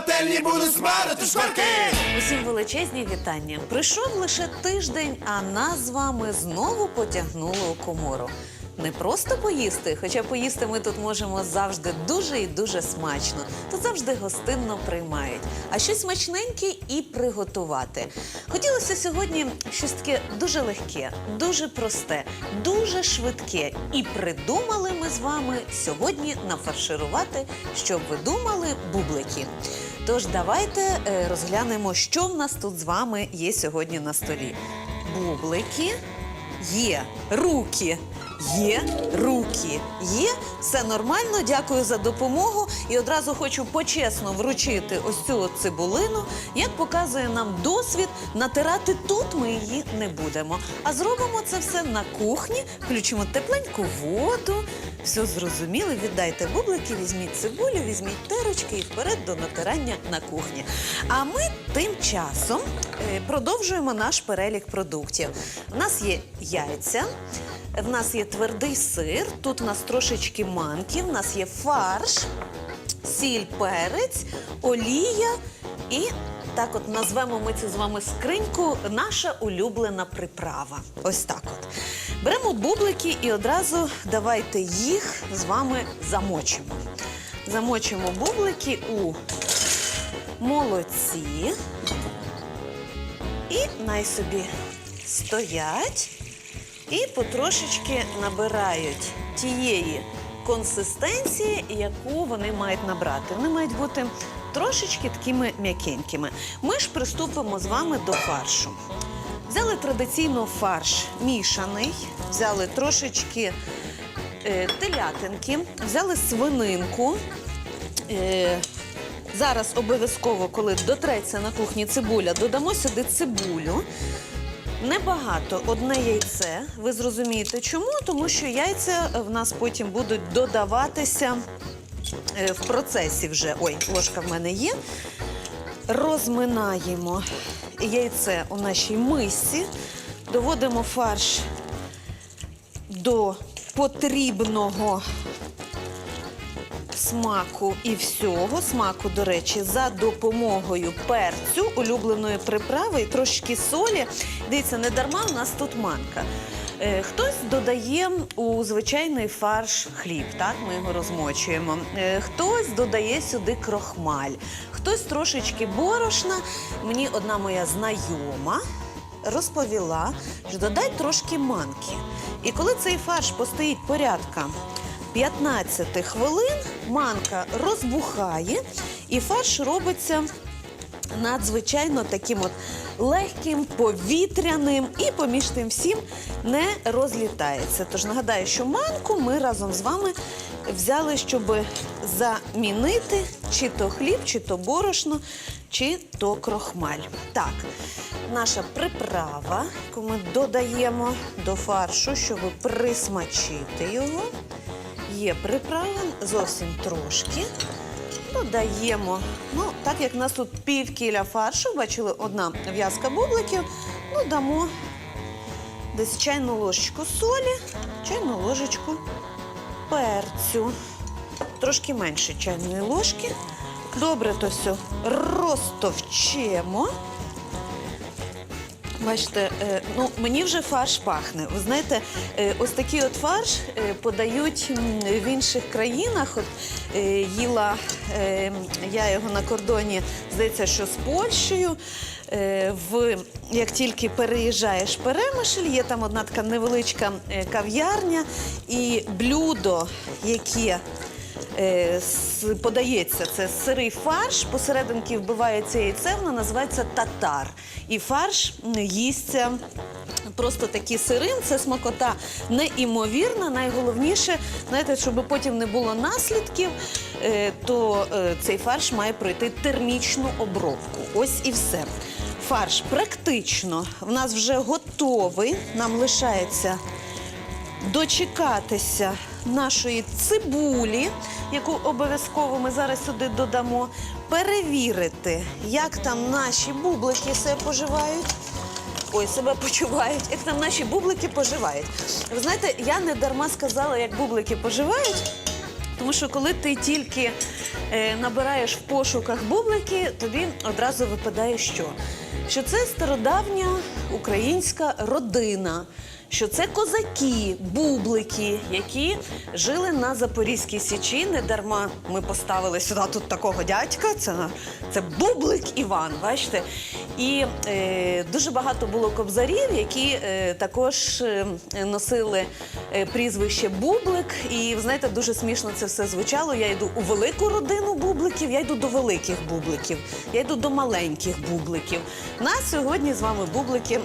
пательні будуть смарити шкварки. Усім величезні вітання. Прийшов лише тиждень, а нас з вами знову потягнуло у комору. Не просто поїсти, хоча поїсти ми тут можемо завжди дуже і дуже смачно. Тут завжди гостинно приймають. А щось смачненьке і приготувати. Хотілося сьогодні щось таке дуже легке, дуже просте, дуже швидке. І придумали ми з вами сьогодні нафарширувати, щоб ви думали, бублики. Тож давайте е, розглянемо, що в нас тут з вами є сьогодні на столі. Бублики є, руки. Є руки, є все нормально. Дякую за допомогу. І одразу хочу почесно вручити ось цю цибулину. Як показує нам досвід, натирати тут ми її не будемо. А зробимо це все на кухні, включимо тепленьку воду. Все зрозуміли, віддайте бублики, візьміть цибулю, візьміть терочки і вперед до натирання на кухні. А ми тим часом е, продовжуємо наш перелік продуктів. У нас є яйця. В нас є твердий сир, тут у нас трошечки манки, в нас є фарш, сіль, перець, олія і так от назвемо ми цю з вами скриньку наша улюблена приправа. Ось так от. Беремо бублики і одразу давайте їх з вами замочимо. Замочимо бублики у молоці. І най собі стоять і потрошечки набирають тієї консистенції, яку вони мають набрати. Вони мають бути трошечки такими м'якенькими. Ми ж приступимо з вами до фаршу. Взяли традиційно фарш мішаний, взяли трошечки е, телятинки, взяли свининку. Е, зараз обов'язково, коли дотреться на кухні цибуля, додамо сюди цибулю. Небагато одне яйце. Ви зрозумієте чому? Тому що яйця в нас потім будуть додаватися в процесі вже. Ой, ложка в мене є. Розминаємо яйце у нашій мисці, доводимо фарш до потрібного смаку і всього смаку, до речі, за допомогою перцю, улюбленої приправи і трошки солі. Дивіться, не дарма у нас тут манка. Е, Хтось додає у звичайний фарш хліб, так ми його розмочуємо. Е, Хтось додає сюди крохмаль, хтось трошечки борошна. Мені одна моя знайома розповіла, що додай трошки манки. І коли цей фарш постоїть порядка 15 хвилин, манка розбухає, і фарш робиться надзвичайно таким от легким, повітряним і поміж тим всім не розлітається. Тож нагадаю, що манку ми разом з вами взяли, щоб замінити чи то хліб, чи то борошно, чи то крохмаль. Так, наша приправа, яку ми додаємо до фаршу, щоб присмачити його. Є приправа зовсім трошки. Додаємо, ну, так як у нас тут пів кіля фаршу, бачили, одна в'язка бубликів, ну, дамо десь чайну ложечку солі, чайну ложечку перцю. Трошки менше чайної ложки. Добре то все розтовчемо. Бачите, е, ну мені вже фарш пахне. Ви знаєте, е, ось такий от фарш е, подають в інших країнах. От їла я його на кордоні, здається, що з Польщею. В як тільки переїжджаєш Перемишль, є там одна така невеличка кав'ярня, і блюдо, яке е, подається це сирий фарш, посерединки вбивається яйце, воно називається татар. І фарш м, їсться просто такі сирим, це смакота неймовірна. Найголовніше, знаєте, щоб потім не було наслідків, е, то е, цей фарш має пройти термічну обробку. Ось і все. Фарш практично в нас вже готовий. Нам лишається дочекатися нашої цибулі, яку обов'язково ми зараз сюди додамо, перевірити, як там наші бублики себе поживають. Ой, себе почувають, як там наші бублики поживають. Ви знаєте, я не дарма сказала, як бублики поживають, тому що коли ти тільки е, набираєш в пошуках бублики, тобі одразу випадає що? Що це стародавня українська родина. Що це козаки, бублики, які жили на Запорізькій Січі. Не дарма ми поставили сюди тут такого дядька. Це, це Бублик Іван, бачите? І е, дуже багато було кобзарів, які е, також е, носили е, прізвище Бублик. І ви знаєте, дуже смішно це все звучало. Я йду у велику родину бубликів, я йду до великих бубликів, я йду до маленьких бубликів. Нас сьогодні з вами бублики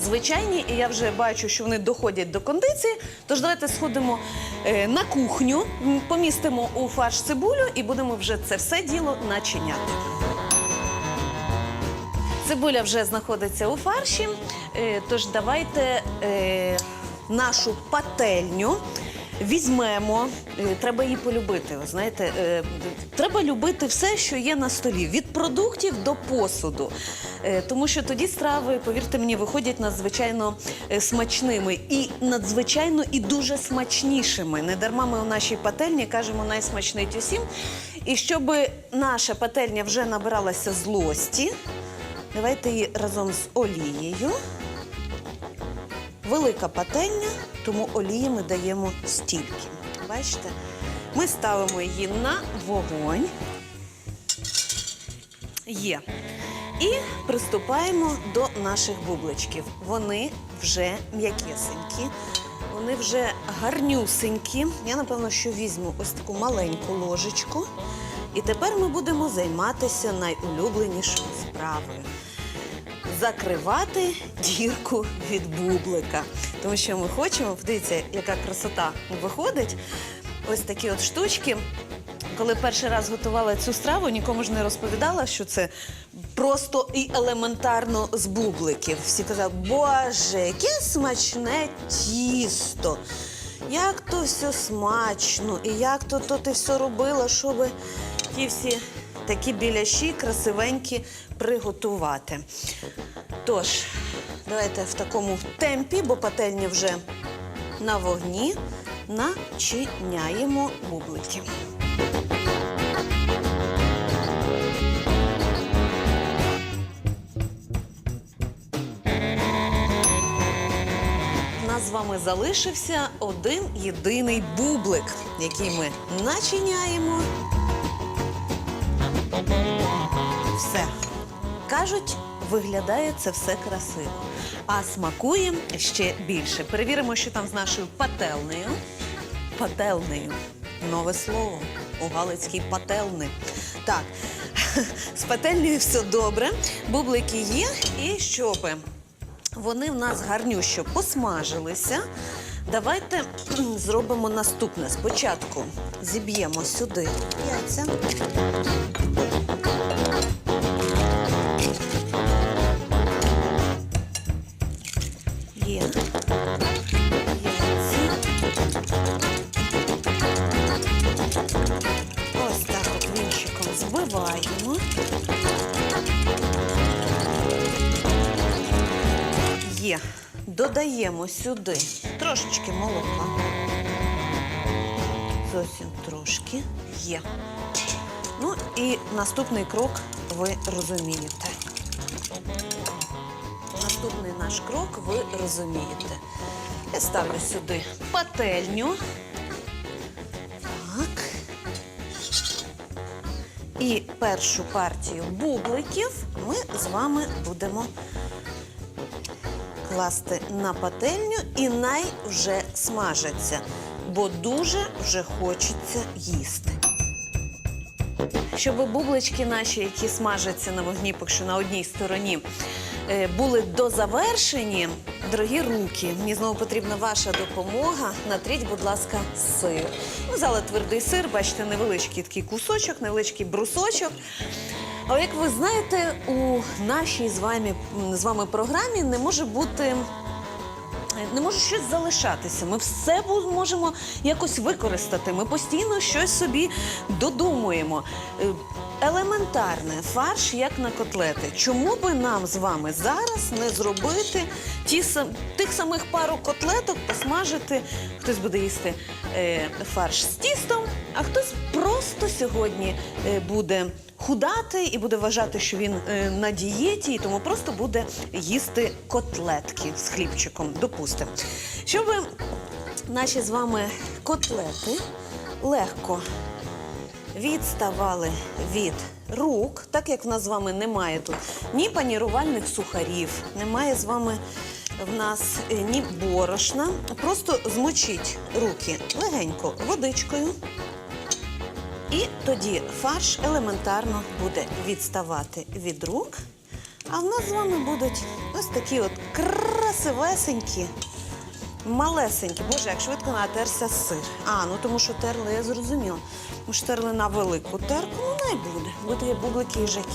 звичайні, і я вже бачу, що вони доходять до кондиції. Тож давайте сходимо е, на кухню, помістимо у фарш цибулю і будемо вже це все діло начиняти. Цибуля вже знаходиться у фарші, е, тож давайте е, нашу пательню. Візьмемо, е, треба її полюбити. Ви знаєте, е, треба любити все, що є на столі, від продуктів до посуду. Е, Тому що тоді страви, повірте мені, виходять надзвичайно смачними і надзвичайно і дуже смачнішими. Не дарма ми у нашій пательні кажемо найсмачнить усім. І щоб наша пательня вже набиралася злості, давайте її разом з олією. Велика пательня, тому олії ми даємо стільки. Бачите? Ми ставимо її на вогонь. Є. І приступаємо до наших бубличків. Вони вже м'якесенькі, вони вже гарнюсенькі. Я, напевно, що візьму ось таку маленьку ложечку. І тепер ми будемо займатися найулюбленішою справою закривати дірку від бублика. Тому що ми хочемо, подивіться, яка красота виходить. Ось такі от штучки. Коли перший раз готувала цю страву, нікому ж не розповідала, що це просто і елементарно з бубликів. Всі казали, боже, яке смачне тісто! Як то все смачно, і як то, то ти все робила, щоб ті всі такі біляші красивенькі приготувати. Тож, давайте в такому темпі, бо пательня вже на вогні, начиняємо бублики. З вами залишився один єдиний бублик, який ми начиняємо. Все. Кажуть, виглядає це все красиво. А смакує ще більше. Перевіримо, що там з нашою пательнею. Пательнею. Нове слово. У Галицькій пательни. Так, з пательнею все добре. Бублики є. І щоб вони в нас гарнющо посмажилися. Давайте зробимо наступне. Спочатку зіб'ємо сюди яйця. Додаємо сюди трошечки молока. Зовсім трошки. Є. Ну і наступний крок ви розумієте. Наступний наш крок ви розумієте. Я ставлю сюди пательню. Так. І першу партію бубликів ми з вами будемо класти на пательню і най вже смажаться, бо дуже вже хочеться їсти. Щоб бублички наші, які смажаться на вогні, поки що на одній стороні, е, були дозавершені, дорогі руки, мені знову потрібна ваша допомога. Натріть, будь ласка, сир. Ми взяли твердий сир, бачите, невеличкий такий кусочок, невеличкий брусочок. Але як ви знаєте, у нашій з вами, з вами програмі не може бути не може щось залишатися. Ми все можемо якось використати. Ми постійно щось собі додумуємо. Елементарне фарш, як на котлети. Чому би нам з вами зараз не зробити ті сам, тих самих пару котлеток, посмажити? Хтось буде їсти е, фарш з тістом, а хтось просто сьогодні е, буде худати і буде вважати, що він е, на дієті, і тому просто буде їсти котлетки з хлібчиком. Допустимо. Щоб наші з вами котлети легко відставали від рук, так як в нас з вами немає тут ні панірувальних сухарів, немає з вами в нас е, ні борошна. Просто змочіть руки легенько водичкою. І тоді фарш елементарно буде відставати від рук. А в нас з вами будуть ось такі от красивесенькі, малесенькі. Боже, як швидко натерся сир. А, ну тому що терли, я зрозуміла. Ми ж терли на велику терку, ну не буде. Буде бублики і жаки.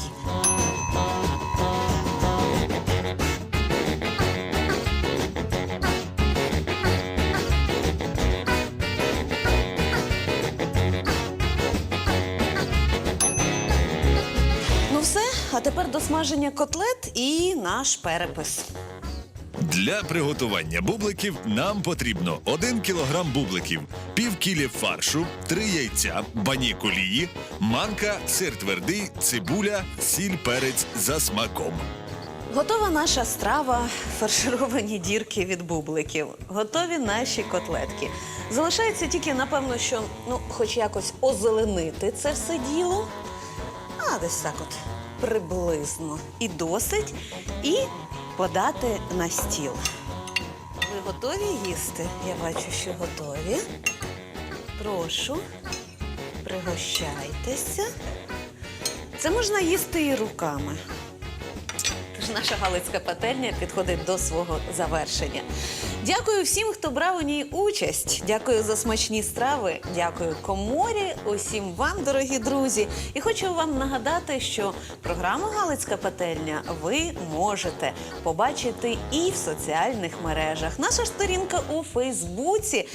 Ну все, а тепер до смаження котлет і наш перепис. Для приготування бубликів нам потрібно 1 кілограм бубликів, пів кілі фаршу, 3 яйця, бані колії, манка, сир твердий, цибуля, сіль, перець за смаком. Готова наша страва, фаршировані дірки від бубликів. Готові наші котлетки. Залишається тільки, напевно, що ну, хоч якось озеленити це все діло. А десь так от приблизно і досить. І подати на стіл. Ви готові їсти? Я бачу, що готові. Прошу, пригощайтеся. Це можна їсти і руками. Тож наша галицька пательня підходить до свого завершення. Дякую всім, хто брав у ній участь. Дякую за смачні страви. Дякую коморі, усім вам, дорогі друзі. І хочу вам нагадати, що програму Галицька пательня ви можете побачити і в соціальних мережах. Наша сторінка у Фейсбуці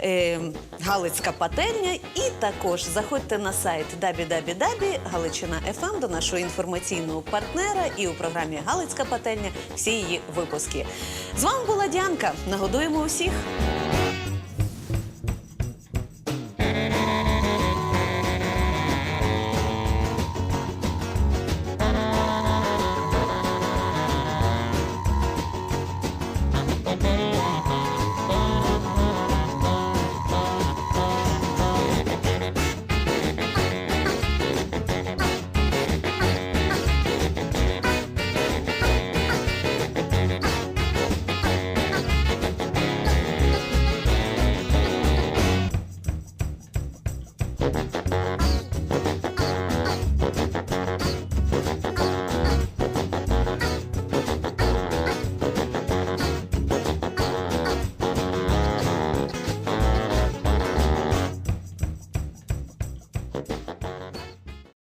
е, Галицька пательня. І також заходьте на сайт www Галичина ФМ до нашого інформаційного партнера і у програмі Галицька пательня всі її випуски. З вами була Діанка. Нагодуємо усіх.